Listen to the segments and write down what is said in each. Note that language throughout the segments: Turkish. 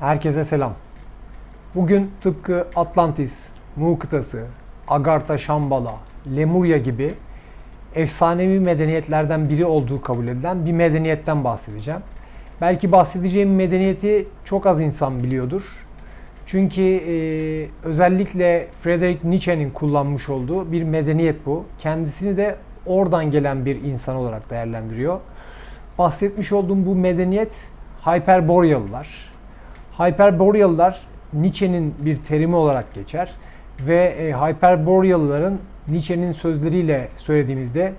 Herkese selam. Bugün tıpkı Atlantis, Mu kıtası, Agartha Şambala, Lemuria gibi efsanevi medeniyetlerden biri olduğu kabul edilen bir medeniyetten bahsedeceğim. Belki bahsedeceğim medeniyeti çok az insan biliyordur. Çünkü e, özellikle Friedrich Nietzsche'nin kullanmış olduğu bir medeniyet bu. Kendisini de oradan gelen bir insan olarak değerlendiriyor. Bahsetmiş olduğum bu medeniyet Hyperboreal'lar. Hyperboreal'lar Nietzsche'nin bir terimi olarak geçer ve e, Hyperboreal'ların Nietzsche'nin sözleriyle söylediğimizde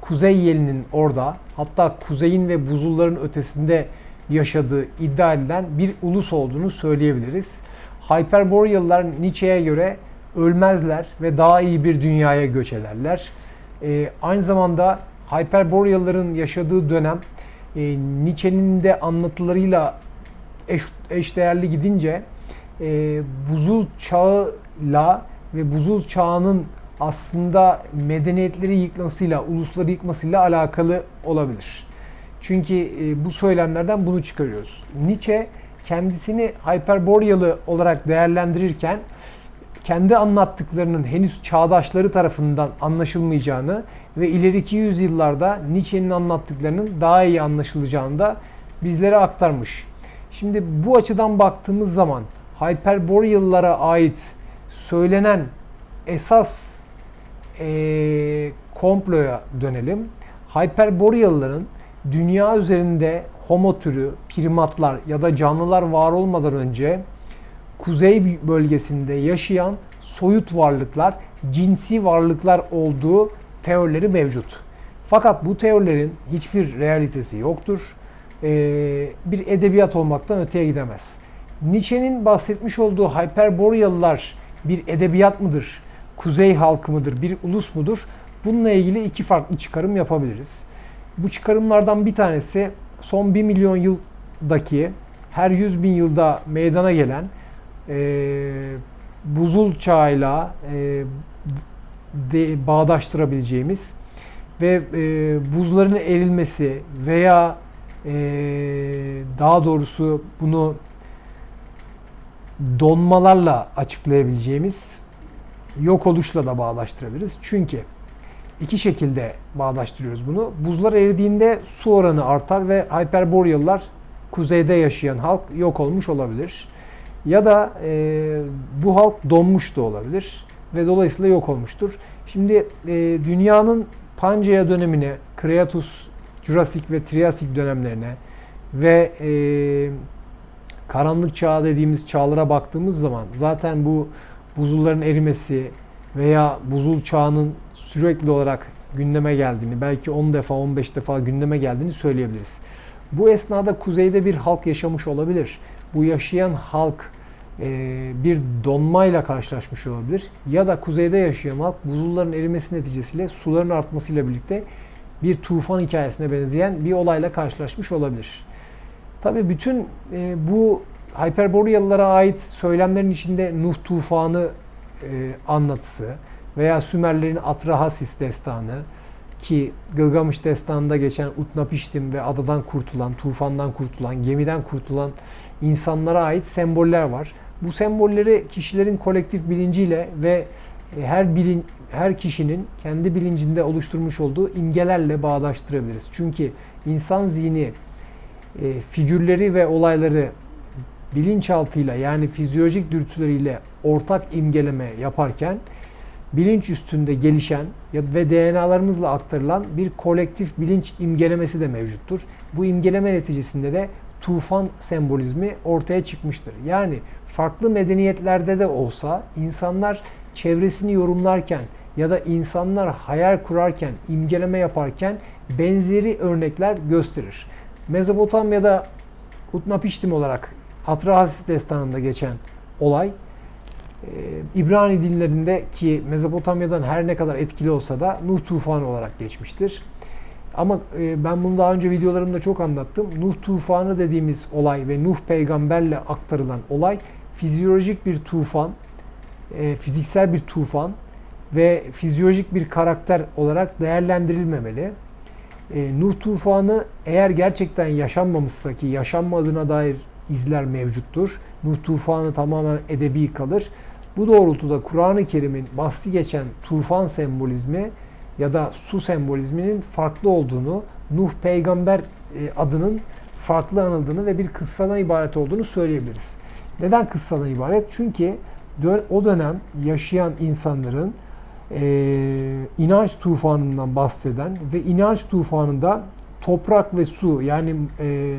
kuzey yelinin orada hatta kuzeyin ve buzulların ötesinde yaşadığı iddia edilen bir ulus olduğunu söyleyebiliriz. Hyperboreal'lar Nietzsche'ye göre ölmezler ve daha iyi bir dünyaya göç ederler. E, aynı zamanda Hyperboreal'ların yaşadığı dönem e, Nietzsche'nin de anlatılarıyla eş, eşdeğerli gidince e, buzul çağıyla ve buzul çağının aslında medeniyetleri yıkmasıyla, ulusları yıkmasıyla alakalı olabilir. Çünkü e, bu söylemlerden bunu çıkarıyoruz. Nietzsche kendisini Hyperboreal'ı olarak değerlendirirken kendi anlattıklarının henüz çağdaşları tarafından anlaşılmayacağını ve ileriki yüzyıllarda Nietzsche'nin anlattıklarının daha iyi anlaşılacağını da bizlere aktarmış. Şimdi bu açıdan baktığımız zaman Hyperboreal'lara ait söylenen esas e, komploya dönelim. Hyperboreal'ların dünya üzerinde homo türü, primatlar ya da canlılar var olmadan önce kuzey bölgesinde yaşayan soyut varlıklar, cinsi varlıklar olduğu teorileri mevcut. Fakat bu teorilerin hiçbir realitesi yoktur. Ee, bir edebiyat olmaktan öteye gidemez. Nietzsche'nin bahsetmiş olduğu Hyperboreal'lar bir edebiyat mıdır? Kuzey halkı mıdır? Bir ulus mudur? Bununla ilgili iki farklı çıkarım yapabiliriz. Bu çıkarımlardan bir tanesi son 1 milyon yıldaki her 100 bin yılda meydana gelen e, buzul çağıyla e, de, bağdaştırabileceğimiz ve e, buzların erilmesi veya e, daha doğrusu bunu donmalarla açıklayabileceğimiz yok oluşla da bağdaştırabiliriz. Çünkü iki şekilde bağdaştırıyoruz bunu. Buzlar eridiğinde su oranı artar ve Hyperboreal'lar kuzeyde yaşayan halk yok olmuş olabilir. Ya da e, bu halk donmuş da olabilir ve dolayısıyla yok olmuştur. Şimdi e, dünyanın Pangea dönemine, Kreatus, Jurassic ve Triassic dönemlerine ve e, karanlık çağ dediğimiz çağlara baktığımız zaman zaten bu buzulların erimesi veya buzul çağının sürekli olarak gündeme geldiğini, belki 10 defa 15 defa gündeme geldiğini söyleyebiliriz. Bu esnada kuzeyde bir halk yaşamış olabilir. Bu yaşayan halk e, bir donmayla karşılaşmış olabilir. Ya da kuzeyde yaşayan halk buzulların erimesi neticesiyle suların artmasıyla birlikte bir tufan hikayesine benzeyen bir olayla karşılaşmış olabilir. Tabi bütün e, bu Hyperboreal'lara ait söylemlerin içinde Nuh tufanı e, anlatısı veya Sümerlerin Atrahasis destanı ki Gılgamış destanında geçen Utnapiştim ve adadan kurtulan, tufandan kurtulan, gemiden kurtulan insanlara ait semboller var. Bu sembolleri kişilerin kolektif bilinciyle ve her bilin, her kişinin kendi bilincinde oluşturmuş olduğu imgelerle bağdaştırabiliriz. Çünkü insan zihni e, figürleri ve olayları bilinçaltıyla yani fizyolojik dürtüleriyle ortak imgeleme yaparken bilinç üstünde gelişen ve DNA'larımızla aktarılan bir kolektif bilinç imgelemesi de mevcuttur. Bu imgeleme neticesinde de tufan sembolizmi ortaya çıkmıştır. Yani farklı medeniyetlerde de olsa insanlar çevresini yorumlarken ya da insanlar hayal kurarken, imgeleme yaparken benzeri örnekler gösterir. Mezopotamya'da Utnapiştim olarak Atrahasis destanında geçen olay İbrani dinlerinde ki Mezopotamya'dan her ne kadar etkili olsa da Nuh tufanı olarak geçmiştir. Ama ben bunu daha önce videolarımda çok anlattım. Nuh tufanı dediğimiz olay ve Nuh peygamberle aktarılan olay fizyolojik bir tufan, fiziksel bir tufan ve fizyolojik bir karakter olarak değerlendirilmemeli. Nuh tufanı eğer gerçekten yaşanmamışsa ki yaşanmadığına dair izler mevcuttur. Nuh tufanı tamamen edebi kalır. Bu doğrultuda Kur'an-ı Kerim'in bahsi geçen tufan sembolizmi ya da su sembolizminin farklı olduğunu, Nuh peygamber e, adının farklı anıldığını ve bir kıssadan ibaret olduğunu söyleyebiliriz. Neden kıssadan ibaret? Çünkü o dönem yaşayan insanların e, inanç tufanından bahseden ve inanç tufanında toprak ve su yani e,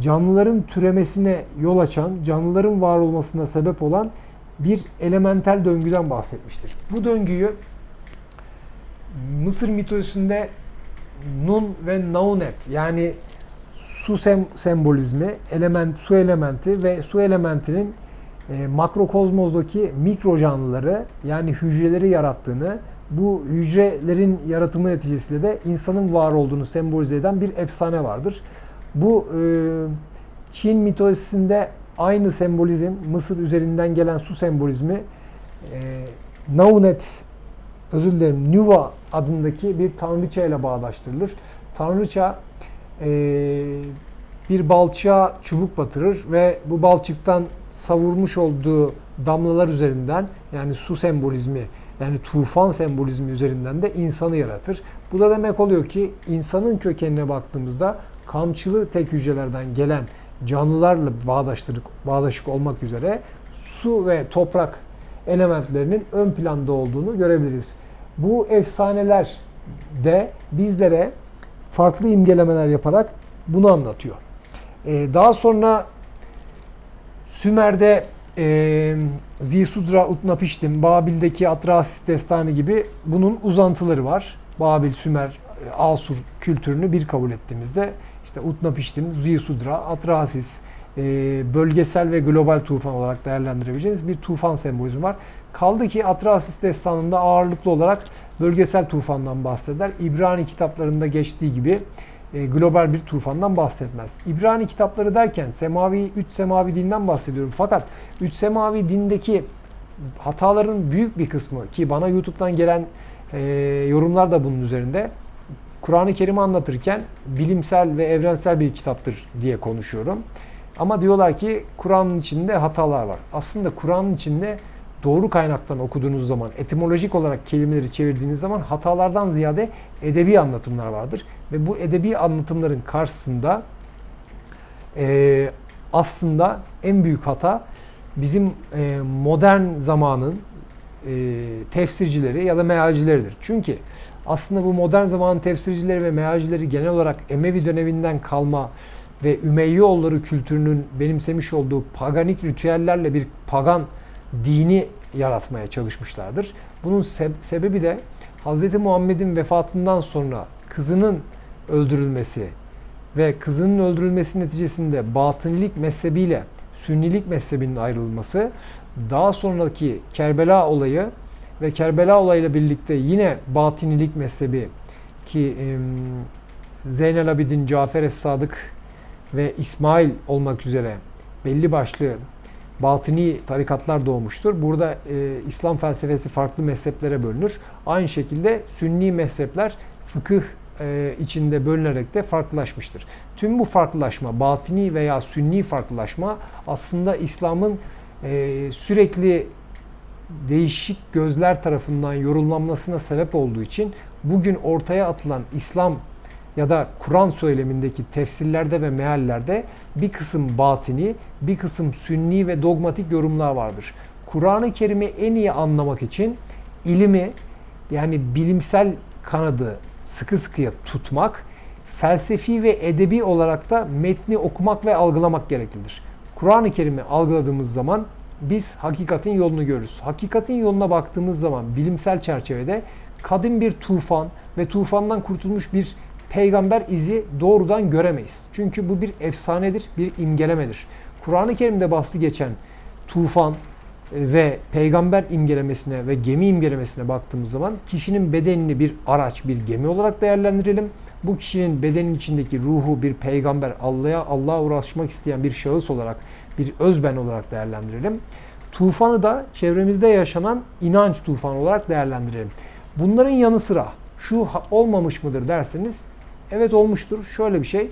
canlıların türemesine yol açan, canlıların var olmasına sebep olan bir elementel döngüden bahsetmiştir. Bu döngüyü Mısır mitolojisinde Nun ve Naunet yani su sem sembolizmi, element, su elementi ve su elementinin e, makrokozmozdaki mikro canlıları yani hücreleri yarattığını, bu hücrelerin yaratımı neticesiyle de insanın var olduğunu sembolize eden bir efsane vardır. Bu e, Çin mitolojisinde aynı sembolizm, Mısır üzerinden gelen su sembolizmi e, Naunet, özür dilerim, Nuva adındaki bir tanrıça ile bağdaştırılır. Tanrıça e, bir balçığa çubuk batırır ve bu balçıktan savurmuş olduğu damlalar üzerinden yani su sembolizmi yani tufan sembolizmi üzerinden de insanı yaratır. Bu da demek oluyor ki insanın kökenine baktığımızda kamçılı tek hücrelerden gelen canlılarla bağdaştırık, bağdaşık olmak üzere su ve toprak elementlerinin ön planda olduğunu görebiliriz. Bu efsaneler de bizlere farklı imgelemeler yaparak bunu anlatıyor. Ee, daha sonra Sümer'de e, Zisudra Utnapiştim, Babil'deki Atrasis destanı gibi bunun uzantıları var. Babil, Sümer, e, Asur kültürünü bir kabul ettiğimizde işte Utnapiştim, Zisudra, Atrasis, e, bölgesel ve global tufan olarak değerlendirebileceğiniz bir tufan sembolizmi var. Kaldı ki Atrasis destanında ağırlıklı olarak bölgesel tufandan bahseder. İbrani kitaplarında geçtiği gibi e, global bir tufandan bahsetmez. İbrani kitapları derken semavi, üç semavi dinden bahsediyorum. Fakat üç semavi dindeki hataların büyük bir kısmı ki bana YouTube'dan gelen e, yorumlar da bunun üzerinde. Kur'an-ı Kerim'i anlatırken bilimsel ve evrensel bir kitaptır diye konuşuyorum. Ama diyorlar ki Kur'an'ın içinde hatalar var. Aslında Kur'an'ın içinde doğru kaynaktan okuduğunuz zaman, etimolojik olarak kelimeleri çevirdiğiniz zaman hatalardan ziyade edebi anlatımlar vardır. Ve bu edebi anlatımların karşısında e, aslında en büyük hata bizim e, modern zamanın e, tefsircileri ya da mealcileridir. Çünkü aslında bu modern zamanın tefsircileri ve mealcileri genel olarak Emevi döneminden kalma ve Ümeyyoğulları kültürünün benimsemiş olduğu paganik ritüellerle bir pagan dini yaratmaya çalışmışlardır. Bunun sebebi de Hz. Muhammed'in vefatından sonra kızının öldürülmesi ve kızının öldürülmesi neticesinde batınilik mezhebiyle sünnilik mezhebinin ayrılması, daha sonraki Kerbela olayı ve Kerbela olayıyla birlikte yine batinilik mezhebi ki Zeynel Abidin, Cafer Es-Sadık ve İsmail olmak üzere belli başlı batini tarikatlar doğmuştur. Burada e, İslam felsefesi farklı mezheplere bölünür. Aynı şekilde sünni mezhepler fıkıh e, içinde bölünerek de farklılaşmıştır. Tüm bu farklılaşma, batini veya sünni farklılaşma aslında İslam'ın e, sürekli değişik gözler tarafından yorumlanmasına sebep olduğu için bugün ortaya atılan İslam ya da Kur'an söylemindeki tefsirlerde ve meallerde bir kısım batini, bir kısım sünni ve dogmatik yorumlar vardır. Kur'an-ı Kerim'i en iyi anlamak için ilimi yani bilimsel kanadı sıkı sıkıya tutmak, felsefi ve edebi olarak da metni okumak ve algılamak gereklidir. Kur'an-ı Kerim'i algıladığımız zaman biz hakikatin yolunu görürüz. Hakikatin yoluna baktığımız zaman bilimsel çerçevede kadim bir tufan ve tufandan kurtulmuş bir peygamber izi doğrudan göremeyiz. Çünkü bu bir efsanedir, bir imgelemedir. Kur'an-ı Kerim'de bahsi geçen tufan ve peygamber imgelemesine ve gemi imgelemesine baktığımız zaman kişinin bedenini bir araç, bir gemi olarak değerlendirelim. Bu kişinin bedenin içindeki ruhu bir peygamber, Allah'a Allah'a uğraşmak isteyen bir şahıs olarak, bir özben olarak değerlendirelim. Tufanı da çevremizde yaşanan inanç tufanı olarak değerlendirelim. Bunların yanı sıra şu olmamış mıdır derseniz Evet olmuştur. Şöyle bir şey.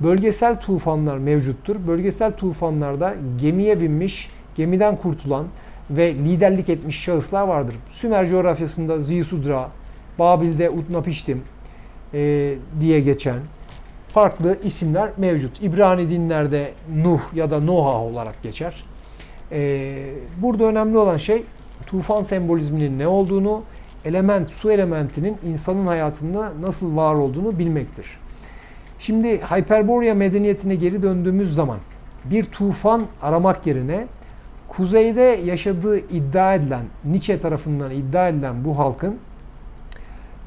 Bölgesel tufanlar mevcuttur. Bölgesel tufanlarda gemiye binmiş, gemiden kurtulan ve liderlik etmiş şahıslar vardır. Sümer coğrafyasında Ziyusudra, Babil'de Utnapiştim e, diye geçen farklı isimler mevcut. İbrani dinlerde Nuh ya da Noha olarak geçer. E, burada önemli olan şey tufan sembolizminin ne olduğunu, element, su elementinin insanın hayatında nasıl var olduğunu bilmektir. Şimdi Hyperborea medeniyetine geri döndüğümüz zaman bir tufan aramak yerine kuzeyde yaşadığı iddia edilen, Nietzsche tarafından iddia edilen bu halkın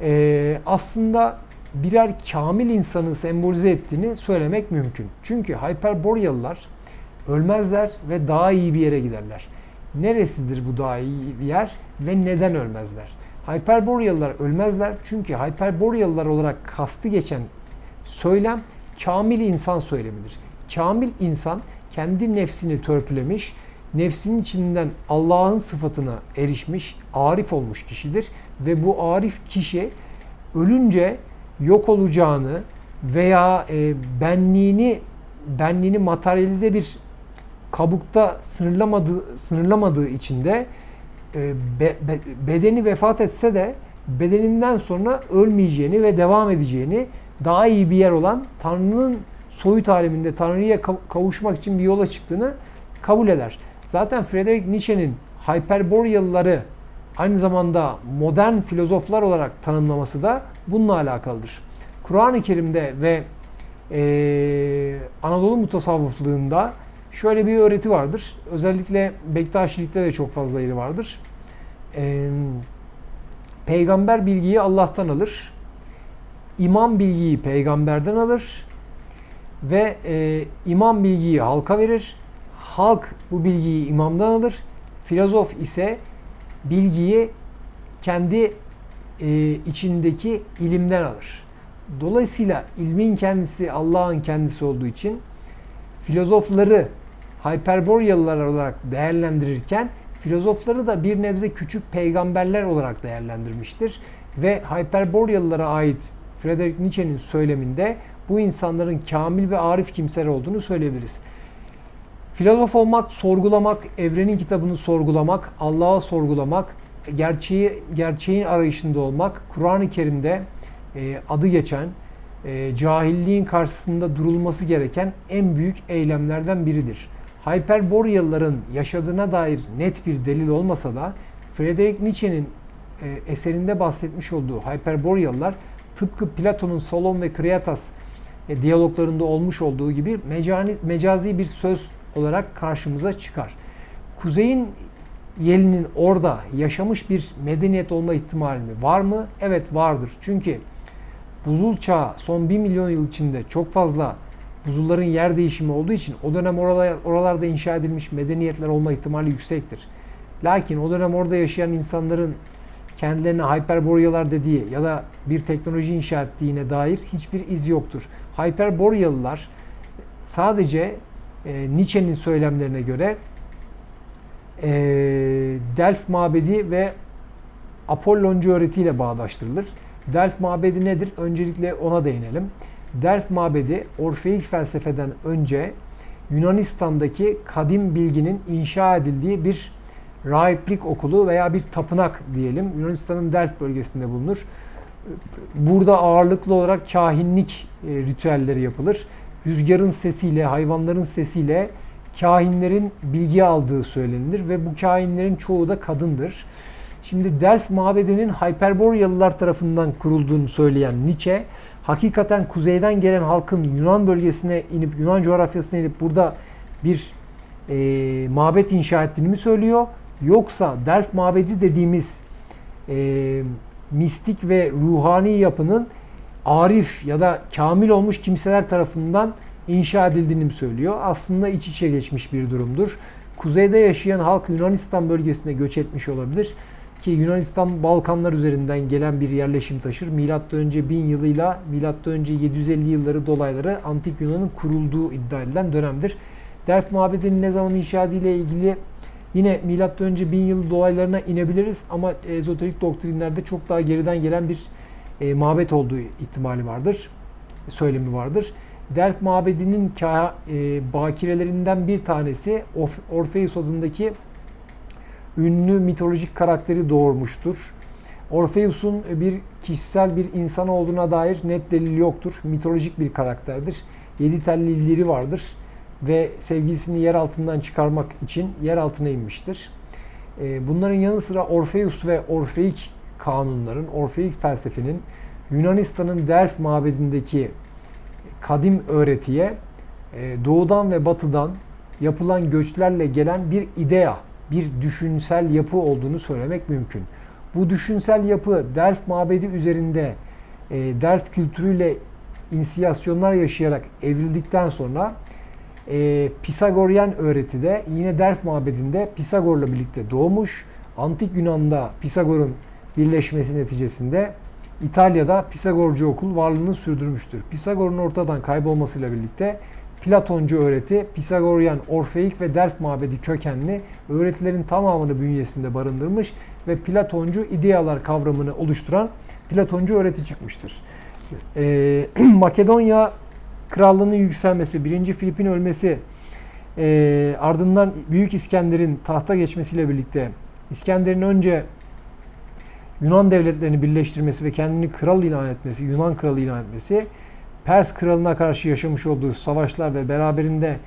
e, aslında birer kamil insanı sembolize ettiğini söylemek mümkün. Çünkü Hyperborealılar ölmezler ve daha iyi bir yere giderler. Neresidir bu daha iyi bir yer ve neden ölmezler? Hyperborealılar ölmezler çünkü Hyperborealılar olarak kastı geçen söylem kamil insan söylemidir. Kamil insan kendi nefsini törpülemiş, nefsinin içinden Allah'ın sıfatına erişmiş, arif olmuş kişidir ve bu arif kişi ölünce yok olacağını veya e, benliğini benliğini materyalize bir kabukta sınırlamadığı sınırlamadığı için de e, be, be, bedeni vefat etse de bedeninden sonra ölmeyeceğini ve devam edeceğini daha iyi bir yer olan Tanrı'nın soyut aleminde Tanrı'ya kavuşmak için bir yola çıktığını kabul eder. Zaten Friedrich Nietzsche'nin Hyperborealıları aynı zamanda modern filozoflar olarak tanımlaması da bununla alakalıdır. Kur'an-ı Kerim'de ve e, Anadolu mutasavvıflığında şöyle bir öğreti vardır. Özellikle Bektaşilikte de çok fazla yeri vardır. E, peygamber bilgiyi Allah'tan alır. İmam bilgiyi peygamberden alır. Ve e, imam bilgiyi halka verir. Halk bu bilgiyi imamdan alır. Filozof ise bilgiyi kendi e, içindeki ilimden alır. Dolayısıyla ilmin kendisi Allah'ın kendisi olduğu için filozofları Hyperborealılar olarak değerlendirirken filozofları da bir nebze küçük peygamberler olarak değerlendirmiştir. Ve Hyperborealılara ait Friedrich Nietzsche'nin söyleminde bu insanların kamil ve arif kimseler olduğunu söyleyebiliriz. Filozof olmak, sorgulamak, evrenin kitabını sorgulamak, Allah'ı sorgulamak, gerçeği gerçeğin arayışında olmak, Kur'an-ı Kerim'de e, adı geçen, e, cahilliğin karşısında durulması gereken en büyük eylemlerden biridir. Hyperborealıların yaşadığına dair net bir delil olmasa da Friedrich Nietzsche'nin e, eserinde bahsetmiş olduğu Hyperborealılar tıpkı Platon'un Solon ve Kriatas e, diyaloglarında olmuş olduğu gibi mecani, mecazi bir söz olarak karşımıza çıkar. Kuzeyin yelinin orada yaşamış bir medeniyet olma ihtimali mi? Var mı? Evet vardır. Çünkü buzul çağı son 1 milyon yıl içinde çok fazla buzulların yer değişimi olduğu için o dönem oralar, oralarda inşa edilmiş medeniyetler olma ihtimali yüksektir. Lakin o dönem orada yaşayan insanların kendilerine Hyperborealar dediği ya da bir teknoloji inşa ettiğine dair hiçbir iz yoktur. Hyperborealılar sadece e, Nietzsche'nin söylemlerine göre e, Delft mabedi ve Apolloncu öğretiyle bağdaştırılır. Delft mabedi nedir? Öncelikle ona değinelim. Delft mabedi Orfeik felsefeden önce Yunanistan'daki kadim bilginin inşa edildiği bir rahiplik okulu veya bir tapınak diyelim. Yunanistan'ın Delft bölgesinde bulunur. Burada ağırlıklı olarak kahinlik e, ritüelleri yapılır. Rüzgarın sesiyle, hayvanların sesiyle kahinlerin bilgi aldığı söylenir ve bu kahinlerin çoğu da kadındır. Şimdi Delft mabedinin Hyperborealılar tarafından kurulduğunu söyleyen Nietzsche, hakikaten kuzeyden gelen halkın Yunan bölgesine inip, Yunan coğrafyasına inip burada bir e, mabet inşa ettiğini mi söylüyor? Yoksa Delft mabedi dediğimiz e, mistik ve ruhani yapının arif ya da kamil olmuş kimseler tarafından inşa edildiğini söylüyor? Aslında iç içe geçmiş bir durumdur. Kuzeyde yaşayan halk Yunanistan bölgesine göç etmiş olabilir ki Yunanistan Balkanlar üzerinden gelen bir yerleşim taşır. Milattan önce 1000 yılıyla milattan önce 750 yılları dolayları antik Yunan'ın kurulduğu iddia edilen dönemdir. Delft mabedinin ne zaman inşa ile ilgili yine milattan önce 1000 yıl dolaylarına inebiliriz ama ezoterik doktrinlerde çok daha geriden gelen bir e, mabet olduğu ihtimali vardır. Söylemi vardır. Delf mabedinin ka- e, bakirelerinden bir tanesi Of- Orpheus adındaki ünlü mitolojik karakteri doğurmuştur. Orpheus'un bir kişisel bir insan olduğuna dair net delil yoktur. Mitolojik bir karakterdir. Yedi telli vardır ve sevgilisini yer altından çıkarmak için yer altına inmiştir. E, Bunların yanı sıra Orpheus ve Orfeik kanunların, Orfeik felsefenin Yunanistan'ın Delf mabedindeki kadim öğretiye e, doğudan ve batıdan yapılan göçlerle gelen bir idea, bir düşünsel yapı olduğunu söylemek mümkün. Bu düşünsel yapı Delf mabedi üzerinde e, Delf kültürüyle inisiyasyonlar yaşayarak evrildikten sonra e, Pisagoryen öğretide yine Delf mabedinde Pisagor'la birlikte doğmuş. Antik Yunan'da Pisagor'un birleşmesi neticesinde İtalya'da Pisagorcu okul varlığını sürdürmüştür. Pisagor'un ortadan kaybolmasıyla birlikte Platoncu öğreti, Pisagoryen, Orfeik ve Delf mabedi kökenli öğretilerin tamamını bünyesinde barındırmış ve Platoncu idealar kavramını oluşturan Platoncu öğreti çıkmıştır. Ee, Makedonya krallığının yükselmesi, 1. Filip'in ölmesi, e, ardından Büyük İskender'in tahta geçmesiyle birlikte İskender'in önce Yunan devletlerini birleştirmesi ve kendini kral ilan etmesi, Yunan kralı ilan etmesi, Pers kralına karşı yaşamış olduğu savaşlar ve beraberinde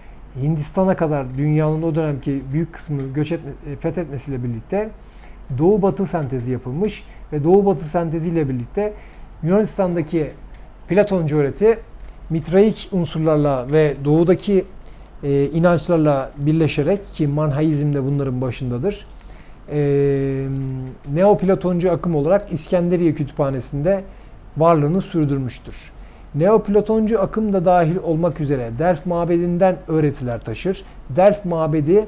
Hindistan'a kadar dünyanın o dönemki büyük kısmını göç etme, e, fethetmesiyle birlikte Doğu Batı sentezi yapılmış ve Doğu Batı senteziyle birlikte Yunanistan'daki Platoncu öğreti Mitraik unsurlarla ve doğudaki e, inançlarla birleşerek ki Manhaizm de bunların başındadır. E, Neoplatoncu akım olarak İskenderiye Kütüphanesi'nde varlığını sürdürmüştür. Neoplatoncu akım da dahil olmak üzere Delf mabedinden öğretiler taşır. Delf mabedi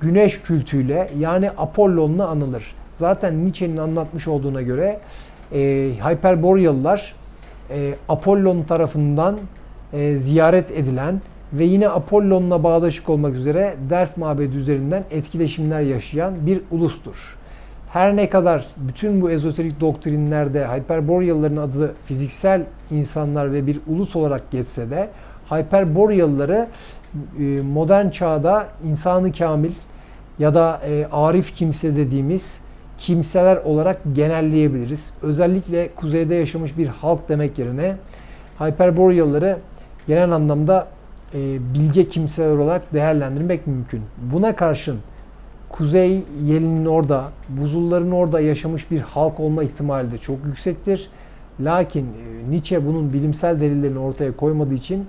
güneş kültüyle yani Apollon'la anılır. Zaten Nietzsche'nin anlatmış olduğuna göre e, Hyperboreal'lar e, Apollon tarafından e, ziyaret edilen ve yine Apollon'la bağdaşık olmak üzere Delf mabedi üzerinden etkileşimler yaşayan bir ulustur. Her ne kadar bütün bu ezoterik doktrinlerde Hyperboreal'ların adı fiziksel insanlar ve bir ulus olarak geçse de Hyperboreal'ları e, modern çağda insanı kamil ya da e, arif kimse dediğimiz kimseler olarak genelleyebiliriz. Özellikle kuzeyde yaşamış bir halk demek yerine Hyperboreal'ları genel anlamda e, bilge kimseler olarak değerlendirmek mümkün. Buna karşın Kuzey Yelinin orada, buzulların orada yaşamış bir halk olma ihtimali de çok yüksektir. Lakin e, Nietzsche bunun bilimsel delillerini ortaya koymadığı için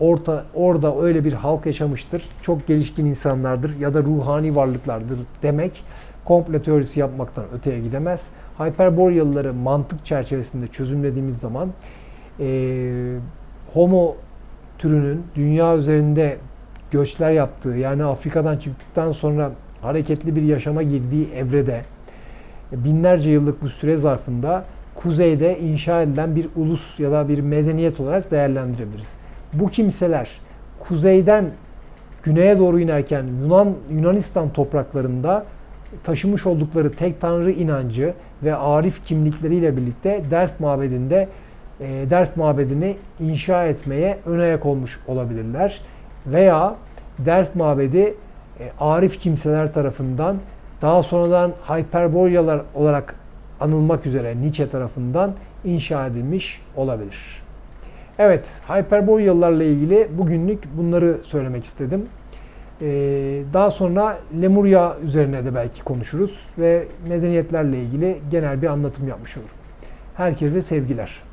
orta, orada öyle bir halk yaşamıştır. Çok gelişkin insanlardır ya da ruhani varlıklardır demek komple teorisi yapmaktan öteye gidemez. Hyperboreal'ları mantık çerçevesinde çözümlediğimiz zaman e, Homo türünün dünya üzerinde göçler yaptığı yani Afrika'dan çıktıktan sonra hareketli bir yaşama girdiği evrede binlerce yıllık bu süre zarfında kuzeyde inşa edilen bir ulus ya da bir medeniyet olarak değerlendirebiliriz. Bu kimseler kuzeyden güneye doğru inerken Yunan Yunanistan topraklarında taşımış oldukları tek tanrı inancı ve arif kimlikleriyle birlikte Delf mabedinde e, Delf mabedini inşa etmeye ön ayak olmuş olabilirler. Veya Delf mabedi e, arif kimseler tarafından daha sonradan Hyperborealar olarak anılmak üzere Nietzsche tarafından inşa edilmiş olabilir. Evet, Hyperborealarla ilgili bugünlük bunları söylemek istedim. Ee, daha sonra Lemuria üzerine de belki konuşuruz ve medeniyetlerle ilgili genel bir anlatım yapmış olurum. Herkese sevgiler.